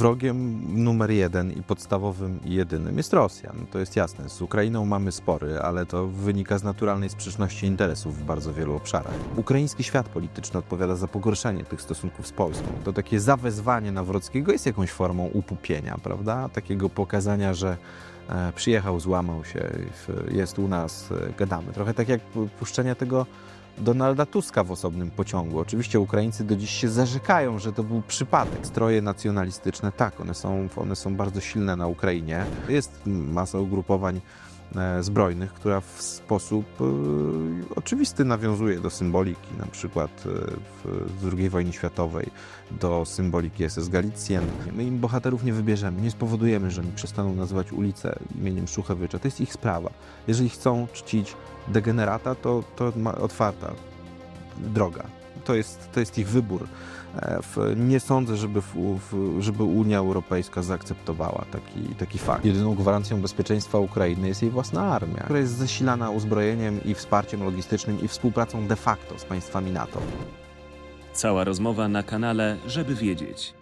wrogiem numer jeden i podstawowym i jedynym jest Rosja. No to jest jasne. Z Ukrainą mamy spory, ale to wynika z naturalnej sprzeczności interesów w bardzo wielu obszarach. Ukraiński świat polityczny odpowiada za pogorszenie tych stosunków z Polską. To takie zawezwanie Nawrockiego jest jakąś formą upupienia, prawda? Takiego pokazania, że e, przyjechał, złamał się, jest u nas, e, gadamy. Trochę tak jak puszczenie tego Donalda Tuska w osobnym pociągu. Oczywiście Ukraińcy do dziś się zarzekają, że to był przypadek. Stroje nacjonalistyczne, tak, one są, one są bardzo silne na Ukrainie. Jest masa ugrupowań zbrojnych, która w sposób e, oczywisty nawiązuje do symboliki, na przykład e, w, II wojny światowej, do symboliki SS Galicjan. My im bohaterów nie wybierzemy, nie spowodujemy, że oni przestaną nazywać ulicę imieniem Szuchewycza. To jest ich sprawa. Jeżeli chcą czcić degenerata, to, to otwarta droga. To jest, to jest ich wybór. E, w- Nie sądzę, żeby, w, w, żeby Unia Europejska zaakceptowała taki, taki fakt. Jedyną gwarancją bezpieczeństwa Ukrainy jest jej własna armia, która jest zasilana uzbrojeniem i wsparciem logistycznym i współpracą de facto z państwami NATO. Cała rozmowa na kanale, żeby wiedzieć.